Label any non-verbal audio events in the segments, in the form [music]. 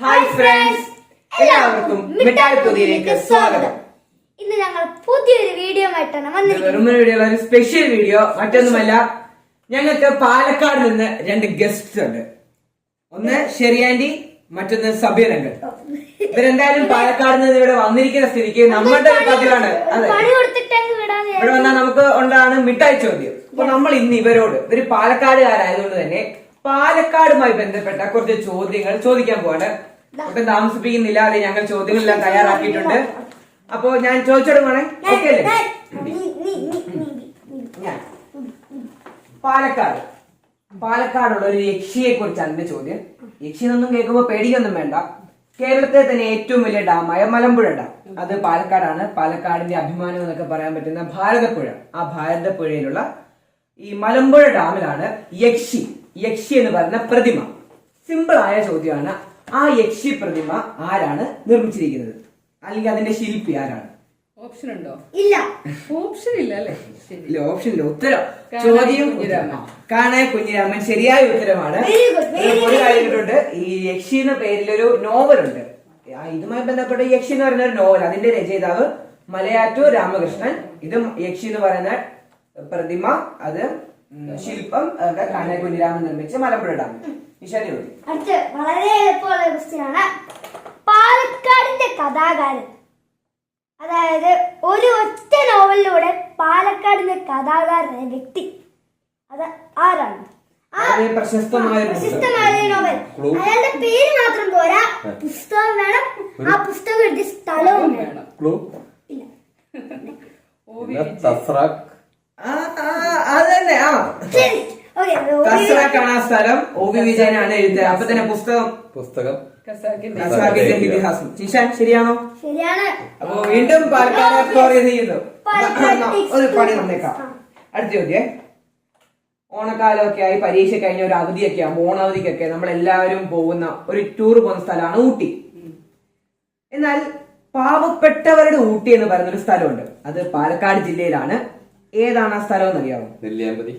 Hi friends എല്ലാവർക്കും മിഠായി പുതിയിലേക്ക് സ്വാഗതം. ഇന്ന് ഞങ്ങൾ പുതിയൊരു വീഡിയോ ആയിട്ടാണ് വന്നിരിക്കുന്നത്. വീഡിയോ ഒരു സ്പെഷ്യൽ വീഡിയോ മറ്റൊന്നുമല്ല ഞങ്ങൾക്ക് പാലക്കാട് നിന്ന് രണ്ട് ഗസ്റ്റ് ഉണ്ട്. ഒന്ന് ഷെറിയാൻഡി മറ്റൊന്ന് സബീർ അങ്കിൾ ഇവരെന്തായാലും പാലക്കാട് നിന്ന് ഇവിടെ വന്നിരിക്കുന്ന സ്ഥിതിക്ക് നമ്മുടെ ഒരു പതിവാണ് അതെ. ഇവിടെ വന്നാൽ നമുക്ക് ഉണ്ടാണ് മിഠായി ചോദ്യം. അപ്പൊ നമ്മൾ ഇന്ന് ഇവരോട് ഇവർ പാലക്കാടുകാരായതുകൊണ്ട് തന്നെ പാലക്കാടുമായി ബന്ധപ്പെട്ട കുറച്ച് ചോദ്യങ്ങൾ ചോദിക്കാൻ പോവാണ്. ഒട്ടും താമസിപ്പിക്കുന്നില്ല അതെ ഞങ്ങൾ ചോദ്യങ്ങളെല്ലാം തയ്യാറാക്കിയിട്ടുണ്ട്. അപ്പോ ഞാൻ ചോദിച്ചോടുവാണേ ഓക്കെ അല്ലേ? പാലക്കാട്. പാലക്കാടുള്ള ഒരു യക്ഷിയെ കുറിച്ചാണ് എന്റെ ചോദ്യം. യക്ഷി എന്നൊന്നും കേൾക്കുമ്പോൾ പേടിയൊന്നും വേണ്ട. കേരളത്തിലെ തന്നെ ഏറ്റവും വലിയ ഡാമായ മലമ്പുഴ ഡാം അത് പാലക്കാടാണ്. പാലക്കാടിന്റെ അഭിമാനം എന്നൊക്കെ പറയാൻ പറ്റുന്ന ഭാരതപ്പുഴ. ആ ഭാരതപ്പുഴയിലുള്ള ഈ മലമ്പുഴ ഡാമിലാണ് യക്ഷി. യക്ഷി എന്ന് പറയുന്ന പ്രതിമ. സിമ്പിൾ ആയ ചോദ്യമാണ്. ആ യക്ഷി പ്രതിമ ആരാണ് നിർമ്മിച്ചിരിക്കുന്നത്? അല്ലെങ്കിൽ അതിന്റെ ശില്പി ആരാണ്? ഓപ്ഷൻ ഉണ്ടോ? ഇല്ല. ഓപ്ഷൻ ഇല്ല അല്ലേ? ഓപ്ഷൻ ഇല്ല ഉത്തരം. ചോദ്യം കുഞ്ഞിരാമൻ. കാണാൻ കുഞ്ഞിരാമൻ. ശരിയായ ഉത്തരമാണ്. ഒരു ഈ യക്ഷി എന്ന പേരിലൊരു നോവലുണ്ട് ആ, ഇതുമായി ബന്ധപ്പെട്ട യക്ഷി എന്ന് പറയുന്ന ഒരു നോവൽ അതിന്റെ രചയിതാവ് മലയാറ്റൂർ രാമകൃഷ്ണൻ. ഇതും യക്ഷി എന്ന് പറയുന്ന പ്രതിമ. അത് ശില്പം കാണാൻ കുഞ്ഞിരാമൻ നിർമ്മിച്ച മലമ്പുഴ ഡാം. നിഷാദി ചോദ്യം. അടുത്ത് വളരെ എളുപ്പമുള്ള ക്വസ്റ്റ്യൻ ആണ്. പാലക്കാടിന്റെ കഥാകാരൻ. അതായത് ഒരു ഒറ്റ നോവലിലൂടെ പാലക്കാടിന്റെ കഥാകാരനായ വ്യക്തി. അത് ആരാണ്? പ്രശസ്തമായ നോവൽ. അയാളുടെ പേര് മാത്രം പോരാ. പുസ്തകം വേണം. ആ പുസ്തകം എഴുതിയ സ്ഥലവും വേണം വേണം ക്ലൂ ഇല്ല ഓ വി പിന്നെ തസ്രാക്ക് ആ, ആ, അത് തന്നെ ആ സ്ഥലം. ഒ വി വിജയനാണ് എഴുതുക അപ്പൊ തന്നെ പുസ്തകം. പുസ്തകം. ഇതിഹാസം. ജിഷാൻ ശരിയാണോ? ശരിയാണ്. അപ്പൊ വീണ്ടും പാലക്കാട് ചെയ്യുന്നു. ഒരു പണി വന്നേക്കാം. അടുത്ത ചോദ്യേ. ഓണക്കാലമൊക്കെ ആയി പരീക്ഷ കഴിഞ്ഞ ഒരു അവധിയൊക്കെ ആകുമ്പോൾ ഓണാവധിക്കൊക്കെ നമ്മൾ എല്ലാവരും പോകുന്ന ഒരു ടൂർ പോകുന്ന സ്ഥലമാണ് ഊട്ടി. എന്നാൽ പാവപ്പെട്ടവരുടെ ഊട്ടി എന്ന് പറയുന്ന ഒരു സ്ഥലമുണ്ട്. അത് പാലക്കാട് ജില്ലയിലാണ്. ഏതാണ് ആ സ്ഥലം എന്നറിയാമോ നെല്ലിയാമ്പതി.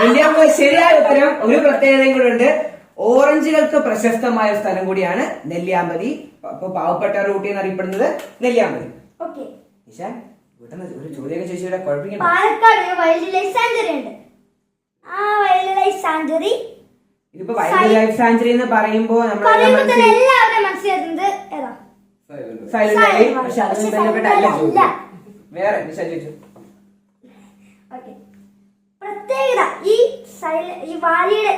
നെല്ലിയാമ്പതി. ശരിയായ ഉത്തരം. ഒരു പ്രത്യേകതയും കൂടെ ഉണ്ട്. ഓറഞ്ചുകൾക്ക് പ്രശസ്തമായ സ്ഥലം കൂടിയാണ് നെല്ലിയാമ്പതി. അപ്പൊ റൂട്ടി എന്ന് എന്നറിയപ്പെടുന്നത് നെല്ലിയാമ്പതി. വീട്ടിൽ ഒരു ചോദ്യമൊക്കെ ചോദിച്ചാൽ കുഴപ്പമില്ല പാലക്കാട് വൈൽഡ് ലൈഫ് സാഞ്ചുറി ഉണ്ട്. ആ വൈൽഡ് ലൈഫ് സാഞ്ചുറി ഇതിപ്പോ വൈൽഡ് ലൈഫ് സാഞ്ചുറി എന്ന് പറയുമ്പോ എല്ലാവരും മനസ്സിലാക്കുന്നത് സൈലന്റ് പക്ഷെ അതിന് അല്ല. വേറെ ചോദിച്ചു? പ്രത്യേകത. ഈ സൈല- ഈ വാലിയുടെ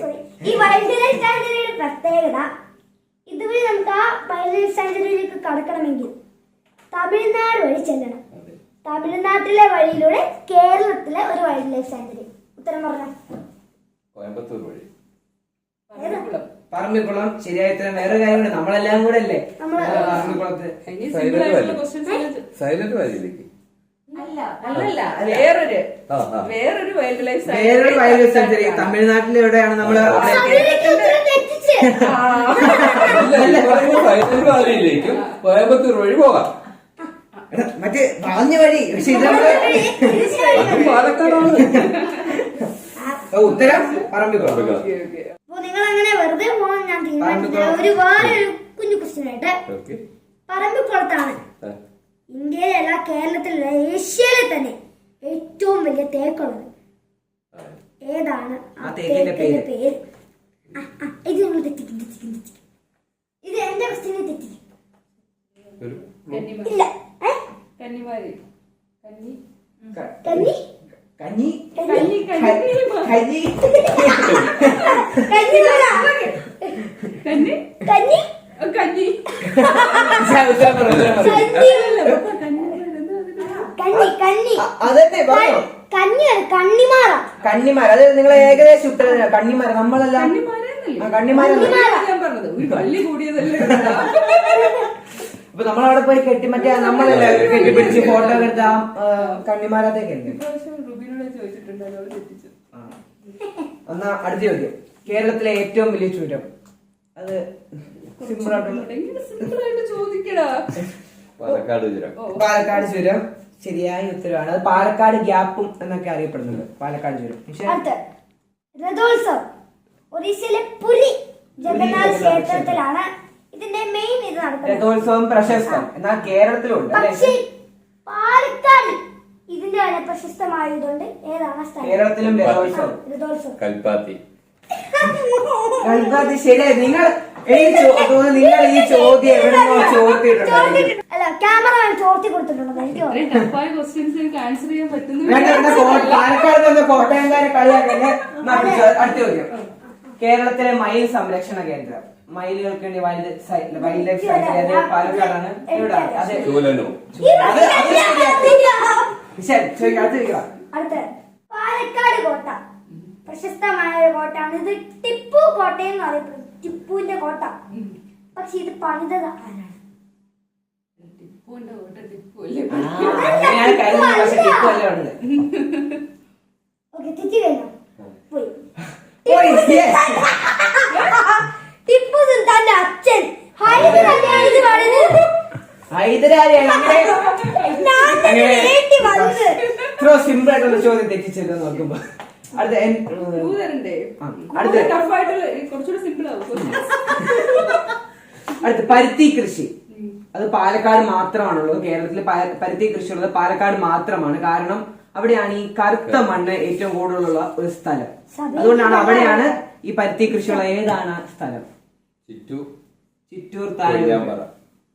സോറി ഈ വൈൽഡ് ലൈഫ് സാഞ്ചുറിയുടെ പ്രത്യേകത. ഇതുവഴി നമുക്ക് ആ വൈൽഡ് ലൈഫ് സാഞ്ചുറിയിലേക്ക് കടക്കണമെങ്കിൽ തമിഴ്നാട് വഴി ചെല്ലണം. തമിഴ്നാട്ടിലെ വഴിയിലൂടെ കേരളത്തിലെ ഒരു വൈൽഡ് ലൈഫ് സാഞ്ചുറി ഉത്തരം പറഞ്ഞ? കോയമ്പത്തൂർ വഴി. പറമ്പിക്കുളം. ശരിയായി വേറെ കാര്യമുണ്ട്. നമ്മളെല്ലാം കൂടെ അല്ലേ? പറമ്പിക്കുളത്ത്. ഇനി സിമ്പിൾ ആയിട്ടുള്ള ക്വസ്റ്റ്യൻസ് സൈലന്റ് വാലിയിലേക്ക് അല്ലല്ല വേറൊരു. വേറൊരു വൈൽഡ് ലൈഫ് വേറൊരു വൈൽഡ് ലൈഫ് സാഞ്ചുറി തമിഴ്നാട്ടിൽ എവിടെയാണ് നമ്മൾ വാലിയിലേക്കും കോയമ്പത്തൂർ വഴി പോകാം. മറ്റേ പറഞ്ഞ വഴി. പക്ഷെ ഇത് ഉത്തരം പറമ്പിക്കോ നിങ്ങൾ അങ്ങനെ വെറുതെ പോകാൻ ഞാൻ തീരുമാനിച്ചില്ല ഒരു വേറെ ഒരു കുഞ്ഞു ക്വസ്റ്റ്യൻ ആയിട്ട് പറമ്പിക്കുളത്താണ് ഇന്ത്യയിലല്ല കേരളത്തിലല്ല ഏഷ്യയിലെ തന്നെ ഏറ്റവും വലിയ തേക്കുള്ളത്. ഏതാണ്? ആ തേക്കിന്റെ പേര്. ഇത് നിങ്ങൾ തെറ്റിക്കും തെറ്റിക്കും തെറ്റിക്കും. ഇത് എന്റെ ക്വസ്റ്റ്യനെ തെറ്റിക്കും. ഇല്ല ഏ? കന്നിമാരി കന്നി? കന്നി? കഞ്ഞി കന്നി? കന്നി കഞ്ഞി കന്നിമല. അതന്നെ പറഞ്ഞോ? കന്നിയാണ് കണ്ണിമാറ. കണ്ണിമാർ അത് നിങ്ങൾ ഏകദേശം ഉത്തരം കണ്ണിമാര നമ്മളെല്ലാം കൂടിയതല്ലേ? ഇപ്പൊ നമ്മളവിടെ പോയി കെട്ടി മറ്റേ നമ്മളല്ലേ കെട്ടിപ്പിടിച്ച് ഫോട്ടോ എടുത്ത കണ്ണിമാരത്തേക്ക് അല്ലേ? ഇപ്രാവശ്യം റുബിനോട് ചോദിച്ചിട്ടുണ്ട് അതോട് തെറ്റിച്ചു. ആ. എന്നാ അടുത്ത ചോദ്യം. കേരളത്തിലെ ഏറ്റവും വലിയ ചുരം. അത് സിമ്പിൾ ആയിട്ടുള്ള ആയിട്ട് ചോദിക്കടാ. പാലക്കാട് ചുരം. ഓ പാലക്കാട് ചുരം ശരിയായ ഉത്തരവാണ്. അത് പാലക്കാട് ഗ്യാപ്പും എന്നൊക്കെ അറിയപ്പെടുന്നുണ്ട്. പാലക്കാട് ചുരം. രഥോത്സവം. ഒറീസയിലെ പുരി ജഗന്നാഥ് ക്ഷേത്രത്തിലാണ് നടക്കുന്നത്. രഥോത്സവം പ്രശസ്തം. എന്നാൽ കേരളത്തിലുണ്ട് പക്ഷേ പാലക്കാട് ഇതിന്റെ തന്നെ പ്രശസ്തമായതുകൊണ്ട് ഏതാണ് സ്ഥലം? കേരളത്തിലും രഥോത്സവം. കൽപ്പാത്തി. [laughs] കൽപ്പാത്തി ശരിയായി. നിങ്ങൾ നിങ്ങൾ ഈ ചോദ്യം. അല്ല ക്യാമറ ചോർത്തി കൊടുത്തിട്ടുണ്ടോ? എനിക്ക് പാലക്കാട് നിന്ന് കോട്ടയംകാരെ കളിയാക്കല്ലേ എന്നാ അടുത്ത അടുത്ത ചോദ്യം. കേരളത്തിലെ മയിൽ സംരക്ഷണ കേന്ദ്രം. മയിലുകൾക്ക് വേണ്ടി വൈൽഡ് വൈൽഡ് ലൈഫ് അത് പാലക്കാടാണ്. അതെ. പാലക്കാട് കോട്ട. പ്രശസ്തമായ ഒരു കോട്ടയാണ്. ഇത് ടിപ്പു കോട്ടയെന്ന് അറിയപ്പെടുന്നു ടിപ്പുവിന്റെ കോട്ട. പക്ഷെ ഇത് പണിതത് ആരാണ്? ടിപ്പുവിന്റെ ടിപ്പു അല്ലേ. ഓക്കെ തെറ്റി കഴിഞ്ഞോ? പോയി. ടിപ്പു സുൽത്താന്റെ അച്ഛൻ. ഹൈദരാലിയാണ് സിമ്പിൾ ആയിട്ടുള്ള ചോദ്യം തെറ്റിച്ചല്ലോ നോക്കുമ്പോ. അടുത്ത അടുത്ത ടഫായിട്ടുള്ള കുറച്ചുകൂടെ സിമ്പിൾ ആവും അടുത്ത പരുത്തി കൃഷി. അത് പാലക്കാട് മാത്രമാണുള്ളത്. കേരളത്തിൽ പരുത്തി കൃഷി ഉള്ളത് പാലക്കാട് മാത്രമാണ്. കാരണം അവിടെയാണ് ഈ കറുത്ത മണ്ണ് ഏറ്റവും കൂടുതലുള്ള ഒരു സ്ഥലം. അതുകൊണ്ടാണ് അവിടെയാണ് ഈ പരുത്തി കൃഷിയുള്ള ഏതാണ് സ്ഥലം? ചിറ്റൂർ. ചിറ്റൂർ കൊഴിഞ്ഞാമ്പാറ.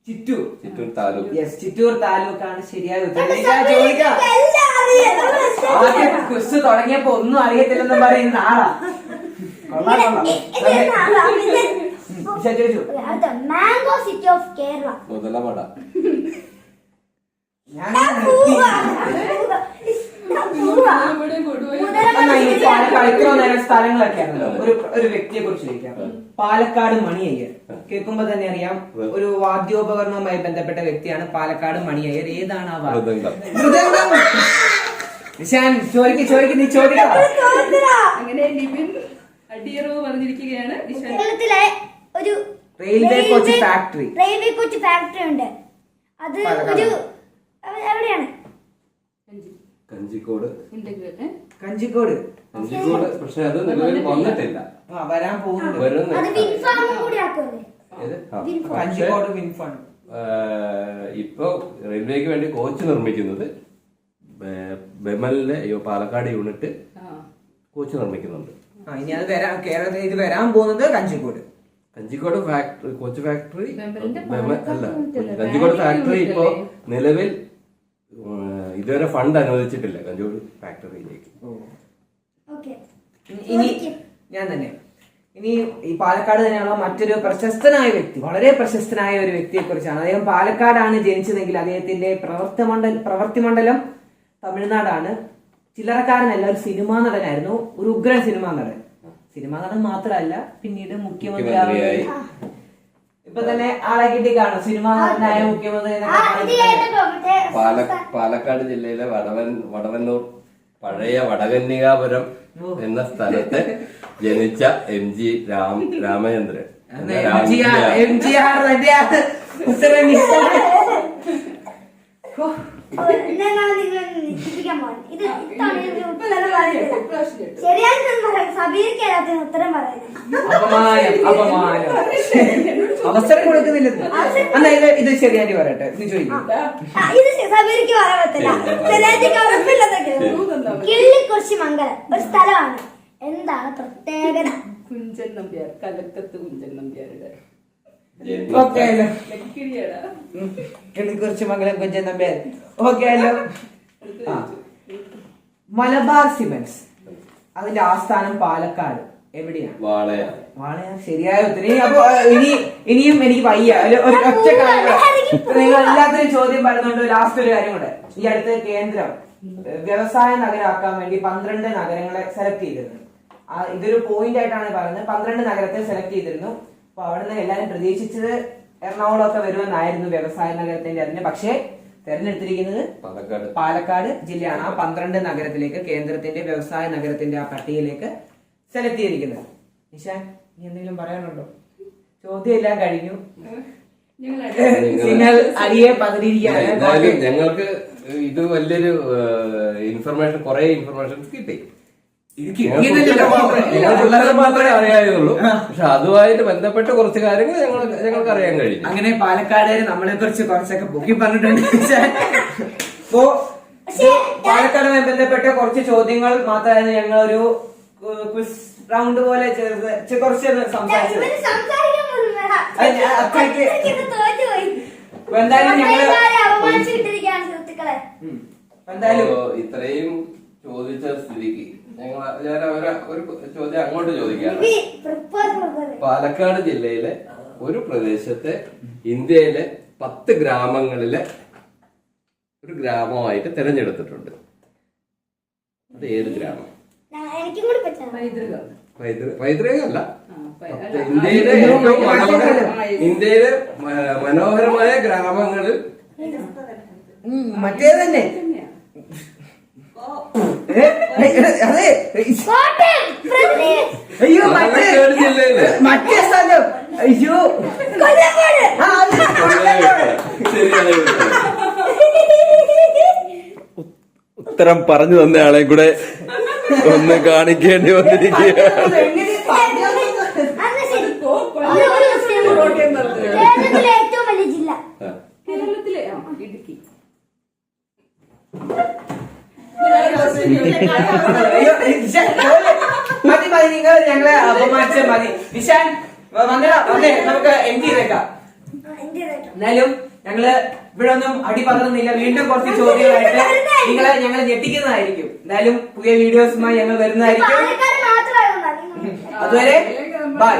ചിറ്റൂർ. ചിറ്റൂർ താലൂക്ക്. യെസ് ചിറ്റൂർ താലൂക്കാണ് ശരിയായ ഉത്തരം. ഞാൻ ചോദിക്കാം ആദ്യം ക്വിസ് തുടങ്ങിയപ്പോ ഒന്നും അറിയത്തില്ലെന്ന് പറയുന്ന ആളാ. കൊള്ളാം കൊള്ളാം. അതെ. ചോദിച്ചു mango city of Kerala Muthalamada. ഞാൻ പോവാ. ഇവിടെ കൊണ്ടുപോയി എന്നാ ഇത്ര നേരം സ്ഥലങ്ങളൊക്കെയാണല്ലോ. ഒരു ഒരു വ്യക്തിയെ കുറിച്ച് ചോദിക്കാം. പാലക്കാട് മണിയയ്യർ. കേൾക്കുമ്പോ തന്നെ അറിയാം ഒരു വാദ്യോപകരണവുമായി ബന്ധപ്പെട്ട വ്യക്തിയാണ് പാലക്കാട് മണിയയ്യർ. ഏതാണ് ആ വാദ്യം നിശാൻ ചോദിക്ക് ചോദിക്ക് നീ ചോദിക്കാം. അങ്ങനെ ലിബിൻ അടിയറവ് പറഞ്ഞിരിക്കുകയാണ് കേരളത്തിലെ ഒരു railway coach factory. Railway coach factory ഉണ്ട്. അത്. ഒരു എവിടെ- എവിടെയാണ് കഞ്ചിക്കോട്. ഇന്റഗ്രേറ്റ് കഞ്ചിക്കോട്. കഞ്ചിക്കോട്. പക്ഷെ അത് നിലവിൽ വന്നിട്ടില്ല. ആ വരാൻ. പക്ഷേ കഞ്ചിക്കോട് വിൻഫൺ ഇപ്പോ റെയിൽവേക്ക് വേണ്ടി കോച്ച് നിർമ്മിക്കുന്നത് ബെമലിലെ പാലക്കാട് യൂണിറ്റ് ആ. കോച്ച് നിർമ്മിക്കുന്നുണ്ട്. ആ ഇനി അത് വരാൻ കേരളത്തിൽ ഇത് വരാൻ പോകുന്നത് Kanjikode. Kanjikode factory coach factory അല്ല കഞ്ചിക്കോട് ഫാക്ടറി ഇപ്പോ നിലവിൽ ഇതുവരെ ഫണ്ട് അനുവദിച്ചിട്ടില്ല. കഞ്ചൂർ ഫാക്ടറിയിലേക്ക് ഓക്കെ. ഇനി ഞാൻ തന്നെ. ഇനി ഈ പാലക്കാട് തന്നെയുള്ള മറ്റൊരു പ്രശസ്തനായ വ്യക്തി വളരെ പ്രശസ്തനായ ഒരു വ്യക്തിയെ കുറിച്ചാണ് അദ്ദേഹം പാലക്കാടാണ് ജനിച്ചതെങ്കിൽ അദ്ദേഹത്തിന്റെ പ്രവർത്തി മണ്ഡല പ്രവർത്തി മണ്ഡലം തമിഴ്നാടാണ്. ചില്ലറക്കാരനല്ല ഒരു സിനിമാ നടനായിരുന്നു. ഒരു ഉഗ്രൻ സിനിമാ നടൻ. സിനിമാ നടൻ മാത്രമല്ല പിന്നീട് മുഖ്യമന്ത്രി മുഖ്യമന്ത്രിയായി. ഇപ്പൊ തന്നെ ആളെ കിട്ടി കാണും. സിനിമ നടനായ മുഖ്യമന്ത്രി പാലക്കാട് ജില്ലയിലെ വടവൻ വടവന്നൂർ പഴയ വടകന്യകാപുരം എന്ന സ്ഥലത്തെ ജനിച്ച എം ജി രാം രാമചന്ദ്രൻ. എന്ന സബീർക്ക് ഉത്തരം അപമാനം അപമാനം. അവസരം കൊടുക്കുന്നില്ല എന്നാ ഇത് ഇത് ശരിയായിട്ട് പറയട്ടെ. നീ ചോദിക്കും. ഇത് സബീർക്ക് പറയാൻ പറ്റില്ല. ശരിയായിട്ട് ഉറപ്പില്ലെന്നൊക്കെ ക്ലൂ തന്നാ മതി. കിള്ളിക്കുറിശി മംഗലം. ഒരു സ്ഥലമാണ്. എന്താണ് പ്രത്യേകത? കുഞ്ചൻ നമ്പ്യാർ കലക്കത്ത് കുഞ്ചൻ നമ്പ്യാരുടെ. ഓക്കെ ലക്കിടിയാടാ കിളിക്കുറിച്ച് മംഗലം കുഞ്ചൻ നമ്പ്യാർ. ഓക്കെ അല്ലോ മലബാർ സിമന്റ്സ്. അതിന്റെ ആസ്ഥാനം പാലക്കാട്. എവിടെയാണ് വാളയ വാളയാർ ശരിയായ ഉത്തരം. ഇനി അപ്പൊ ഇനി ഇനിയും എനിക്ക് വയ്യ. ഒരു ഒരു ഒറ്റ കാര്യം. കൂടെ. നിങ്ങൾ എല്ലാത്തിനും ചോദ്യം പറയുന്നുണ്ട്. ലാസ്റ്റ് ഒരു കാര്യം കൂടെ. ഈ അടുത്ത് കേന്ദ്രം വ്യവസായ നഗരമാക്കാൻ വേണ്ടി പന്ത്രണ്ട് നഗരങ്ങളെ സെലക്ട് ചെയ്തിരുന്നു. ആ, ഇതൊരു പോയിന്റ് ആയിട്ടാണ് പറയുന്നത്. പന്ത്രണ്ട് നഗരത്തെ സെലക്ട് ചെയ്തിരുന്നു. അപ്പൊ അവിടെ നിന്ന് എല്ലാരും പ്രതീക്ഷിച്ചത് എറണാകുളം ഒക്കെ വരുമെന്നായിരുന്നു വ്യവസായ നഗരത്തിന്റെ അതിന് പക്ഷേ തെരഞ്ഞെടുത്തിരിക്കുന്നത് പാലക്കാട്. പാലക്കാട് ജില്ലയാണ്. ആ പന്ത്രണ്ട് നഗരത്തിലേക്ക് കേന്ദ്രത്തിന്റെ വ്യവസായ നഗരത്തിന്റെ ആ പട്ടികയിലേക്ക് സെലക്ട് ചെയ്തിരിക്കുന്നത് നിഷാൻ നീ എന്തെങ്കിലും പറയാനുണ്ടോ? ചോദ്യം എല്ലാം കഴിഞ്ഞു നിങ്ങൾ അടിയെ പതിരിയിരിക്കുകയാണ് ഞങ്ങൾക്ക് ഇത് വലിയൊരു ഇൻഫർമേഷൻ കുറെ ഇൻഫർമേഷൻ കിട്ടി. മാത്രമേ അറിയാവുള്ളൂ. പക്ഷെ അതുമായിട്ട് ബന്ധപ്പെട്ട കുറച്ച് കാര്യങ്ങൾ ഞങ്ങൾ ഞങ്ങൾക്ക് അറിയാൻ കഴിയും അങ്ങനെ പാലക്കാടുകാര് നമ്മളെ കുറിച്ച് കുറച്ചൊക്കെ പൊക്കി പറഞ്ഞിട്ടുണ്ട്. അപ്പോ പാലക്കാടുമായി ബന്ധപ്പെട്ട കുറച്ച് ചോദ്യങ്ങൾ മാത്രമായിരുന്നു ഞങ്ങൾ ഒരു ക്വിസ് റൗണ്ട് പോലെ കുറച്ച് സംസാരിച്ചത്. അത്രയ്ക്ക് എന്തായാലും ഞങ്ങൾ എന്തായാലും ഇത്രയും ചോദിച്ച സ്ഥിതിക്ക് ഞങ്ങൾ ഞാൻ ഒരു ഒരു ചോദ്യം അങ്ങോട്ട് ചോദിക്കാം. പാലക്കാട് ജില്ലയിലെ ഒരു പ്രദേശത്തെ ഇന്ത്യയിലെ പത്ത് ഗ്രാമങ്ങളിലെ ഒരു ഗ്രാമമായിട്ട് തിരഞ്ഞെടുത്തിട്ടുണ്ട്. അത് ഏത് ഗ്രാമം? പൈതൃകമല്ല. ഇന്ത്യയിലെ ഏറ്റവും മനോഹര ഇന്ത്യയിലെ മനോഹരമായ ഗ്രാമങ്ങളിൽ മറ്റേ തന്നെ അതെ അയ്യോ മറ്റേ മറ്റേ സ്ഥലം അയ്യോ ഉത്തരം. പറഞ്ഞു തന്ന ആളെ കൂടെ ഒന്ന് കാണിക്കേണ്ടി. കേരളത്തിലെ ജില്ല. കേരളത്തിലെ ഇടുക്കി. മതി മതി നിങ്ങൾ ഞങ്ങളെ അപമാനിച്ച മതി നിഷാൻ വന്നേ നമുക്ക് എം എന്റെ ഇതായിട്ട്. എന്നാലും ഞങ്ങൾ ഇവിടെ ഒന്നും അടി പകർന്നില്ല. വീണ്ടും കുറച്ച് ചോദ്യങ്ങളായിട്ട് നിങ്ങളെ ഞങ്ങൾ ഞെട്ടിക്കുന്നതായിരിക്കും. എന്തായാലും പുതിയ വീഡിയോസുമായി ഞങ്ങൾ വരുന്നതായിരിക്കും. അതുവരെ ബൈ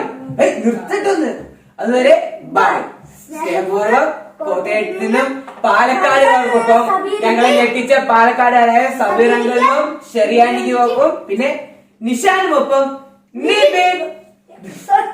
നിർത്തിട്ടൊന്ന്. അതുവരെ ബൈ സ്നേഹപൂർവം കോട്ടയത്ത് പാലക്കാടുകൾക്കൊപ്പം ഞങ്ങളെ ഞെട്ടിച്ച പാലക്കാടായ ഷെറിയാനിക്കും ഷെറിയാനിക്കുമൊപ്പം പിന്നെ നിഷാനും ഒപ്പം. നീ സോ-